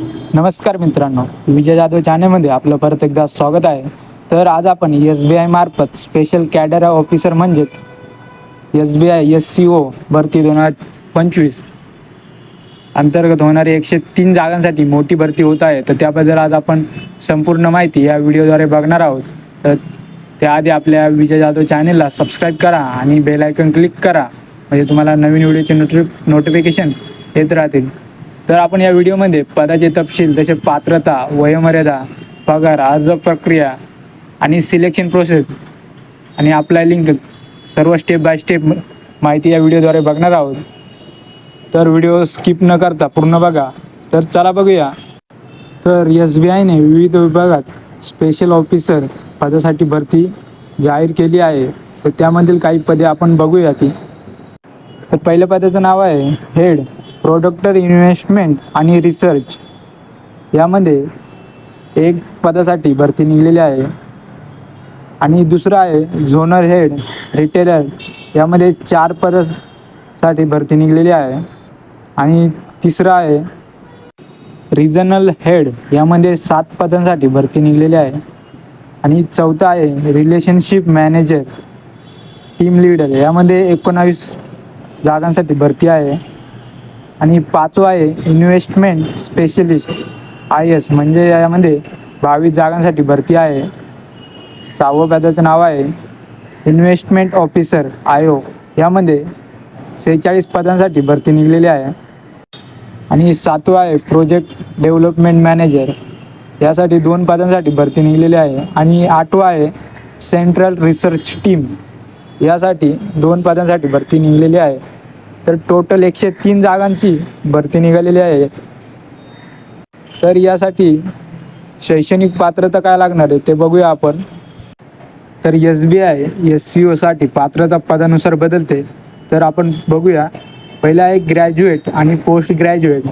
नमस्कार मित्रांनो विजय जाधव चॅनलमध्ये आपलं परत एकदा स्वागत आहे. तर आज आपण एस बी आय मार्फत स्पेशल कॅडर ऑफिसर म्हणजेच S B I S C O भरती दोन हजार पंचवीस अंतर्गत होणारी एकशे तीन जागांसाठी मोठी भरती होत आहे. तर त्याबद्दल आज आपण संपूर्ण माहिती या व्हिडिओद्वारे बघणार आहोत. तर त्याआधी आपल्या विजय जाधव चॅनेलला सबस्क्राईब करा आणि बेल आयकन क्लिक करा. म्हणजे तुम्हाला नवीन व्हिडिओचे नोटि नोटिफिकेशन येत राहतील. तर आपण या व्हिडिओमध्ये पदाचे तपशील जसे पात्रता वयोमर्यादा पगार अर्ज प्रक्रिया आणि सिलेक्शन प्रोसेस आणि अप्लाय लिंक सर्व स्टेप बाय स्टेप माहिती या व्हिडिओद्वारे बघणार आहोत. तर व्हिडिओ स्किप न करता पूर्ण बघा. तर चला बघूया. तर एस बी आयने विविध विभागात स्पेशल ऑफिसर पदासाठी भरती जाहीर केली आहे. तर त्यामधील काही पदे आपण बघूया ती तर पहिल्या पदाचं नाव आहे हेड प्रोडक्टर इन्व्हेस्टमेंट आणि रिसर्च यामध्ये एक पदासाठी भरती निघलेली आहे. आणि दुसरं आहे झोनर हेड रिटेलर यामध्ये चार पदासाठी भरती निघलेली आहे. आणि तिसरं आहे रिजनल हेड यामध्ये सात पदांसाठी भरती निघलेली आहे. आणि चौथं आहे रिलेशनशिप मॅनेजर टीम लीडर यामध्ये एकोणावीस जागांसाठी भरती आहे. आणि पाचवा आहे इन्व्हेस्टमेंट स्पेशलिस्ट आय एस म्हणजे यामध्ये बावीस जागांसाठी भरती आहे. सहावं पदाचं नाव आहे इन्व्हेस्टमेंट ऑफिसर आयो यामध्ये सेहेचाळीस पदांसाठी भरती निघलेली आहे. आणि सातवा आहे प्रोजेक्ट डेव्हलपमेंट मॅनेजर यासाठी दोन पदांसाठी भरती निघलेली आहे. आणि आठवा आहे सेंट्रल रिसर्च टीम यासाठी दोन पदांसाठी भरती निघलेली आहे. तर टोटल एकशे तीन जागांची भरती निघालेली आहे. तर यासाठी शैक्षणिक पात्रता काय लागणार आहे ते बघूया आपण. तर S B I S C ओसाठी पात्रता पदानुसार बदलते. तर आपण बघूया. पहिला आहे ग्रॅज्युएट आणि पोस्ट ग्रॅज्युएट.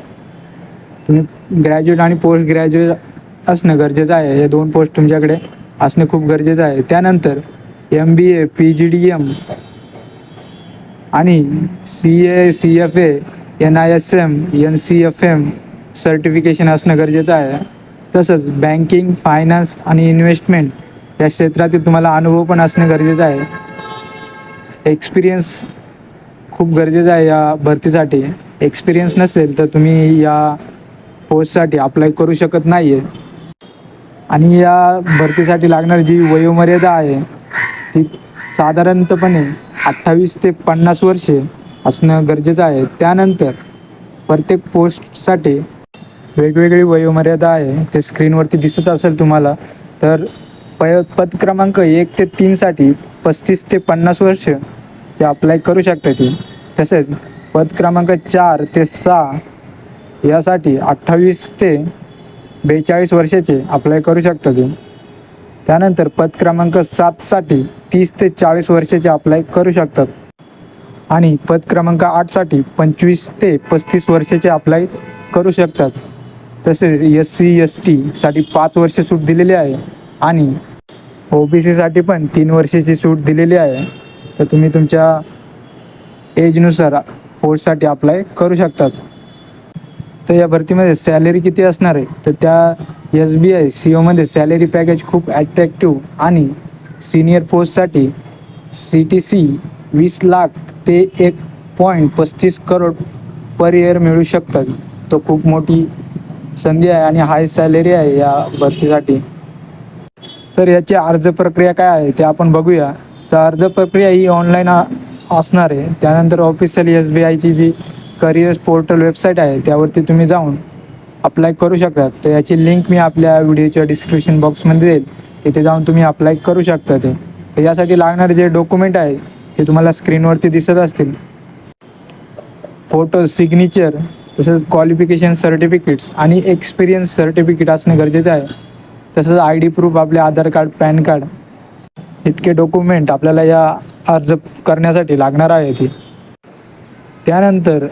तुम्ही ग्रॅज्युएट आणि पोस्ट ग्रॅज्युएट असणं गरजेचं आहे. हे दोन पोस्ट तुमच्याकडे असणे खूप गरजेचं आहे. त्यानंतर M B A P G D M आणि C A C F A N I S M N C F M certification असणं गरजेचं आहे. तसंच बँकिंग फायनान्स आणि इन्व्हेस्टमेंट या क्षेत्रातील तुम्हाला अनुभव पण असणं गरजेचं आहे. एक्सपिरियन्स खूप गरजेचं आहे या भरतीसाठी. एक्सपिरियन्स नसेल तर तुम्ही या पोस्टसाठी अप्लाय करू शकत नाही आहे आणि या भरतीसाठी लागणारी जी वयोमर्यादा आहे ती साधारणतपणे अठ्ठावीस ते पन्नास वर्षे असणं गरजेचं आहे. त्यानंतर प्रत्येक पोस्टसाठी वेगवेगळी वयोमर्यादा आहे. ते स्क्रीनवरती दिसत असेल तुम्हाला. तर पय पद क्रमांक एक ते तीनसाठी पस्तीस ते पन्नास वर्ष जे अप्लाय करू शकता ती. तसेच पद क्रमांक चार ते सहा यासाठी अठ्ठावीस ते बेचाळीस वर्षाचे अप्लाय करू शकता ते. त्यानंतर पद क्रमांक सातसाठी तीस ते चाळीस वर्षाचे अप्लाय करू शकतात. आणि पद क्रमांक आठसाठी पंचवीस ते पस्तीस वर्षाचे अप्लाय करू शकतात. तसेच एस सी एस टीसाठी पाच वर्ष सूट दिलेली आहे. आणि ओ बी सीसाठी पण तीन वर्षाची सूट दिलेली आहे. तर तुम्ही तुमच्या एजनुसार पोस्टसाठी अप्लाय करू शकतात. तर या भरतीमध्ये सॅलरी किती असणार आहे? तर त्या एस बी आय सी ओमध्ये सॅलरी पॅकेज खूप ॲट्रॅक्टिव्ह आणि सिनियर पोस्टसाठी सी टी सी वीस लाख ते एक पॉईंट पस्तीस करोड पर इयर मिळू शकतात. तो खूप मोठी संधी आहे आणि हाय सॅलरी आहे या भरतीसाठी. तर याची अर्ज प्रक्रिया काय आहे ते आपण बघूया. तर अर्ज प्रक्रिया ही ऑनलाईन असणार आहे. त्यानंतर ऑफिशियल एस बी आयची जी करिअर्स पोर्टल वेबसाईट आहे त्यावरती तुम्ही जाऊन अप्लाय करू शकतात तर याची लिंक मी आपल्या व्हिडिओच्या डिस्क्रिप्शन बॉक्समध्ये देईल. तिथे जाऊन तुम्ही अप्लाय करू शकता ते. तर यासाठी लागणारे जे डॉक्युमेंट आहे ते तुम्हाला स्क्रीनवरती दिसत असतील. फोटो सिग्नेचर तसंच क्वालिफिकेशन सर्टिफिकेट्स आणि एक्सपिरियन्स सर्टिफिकेट असणे गरजेचं आहे. तसंच आय डी प्रूफ आपले आधार कार्ड पॅन कार्ड इतके डॉक्युमेंट आपल्याला या अर्ज करण्यासाठी लागणार आहे ते. त्यानंतर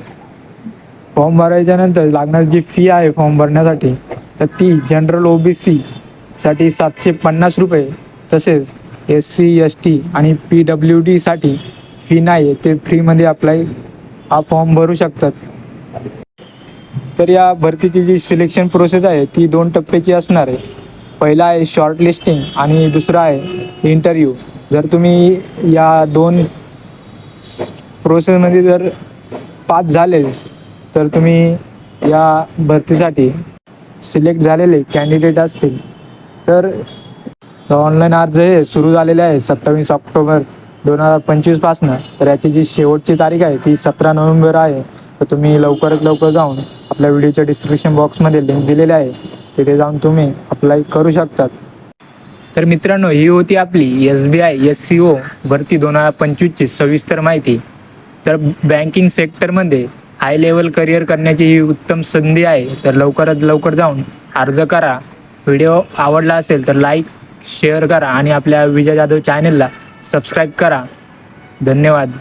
फॉर्म भरायच्या नंतर लागणारी जी फी आहे फॉर्म भरण्यासाठी तर ती जनरल ओ बी सीसाठी सातशे पन्नास रुपये तसेच एस सी एस टी आणि पी डब्ल्यू डीसाठी फी नाही आहे ते फ्रीमध्ये अप्लाय हा फॉर्म भरू शकतात. तर या भरतीची जी सिलेक्शन प्रोसेस आहे ती दोन टप्प्याची असणार आहे. पहिला आहे शॉर्ट लिस्टिंग आणि दुसरा आहे इंटरव्ह्यू जर तुम्ही या दोन प्रोसेसमध्ये जर पास झालेच तर तुम्ही या भरतीसाठी सिलेक्ट झालेले कॅन्डिडेट असतील. तर ऑनलाईन अर्ज हे सुरू झालेले आहे सत्तावीस ऑक्टोबर दोन हजार पंचवीसपासनं तर याची जी शेवटची तारीख आहे ती सतरा नोव्हेंबर आहे. तर तुम्ही लवकरात लवकर जाऊन आपल्या व्हिडिओच्या डिस्क्रिप्शन बॉक्समध्ये लिंक दिलेली आहे. तिथे जाऊन तुम्ही अप्लाय करू शकतात. तर मित्रांनो ही होती आपली S B I S C O भरती दोन हजार पंचवीसची सविस्तर माहिती. तर बँकिंग सेक्टरमध्ये हाय लेवल करिअर करण्याची ही उत्तम संधी आहे. तर लवकरात लवकर जाऊन अर्ज करा. व्हिडिओ आवडला असेल तर लाईक शेअर करा आणि आपल्या विजय जाधव चॅनलला सबस्क्राईब करा. धन्यवाद.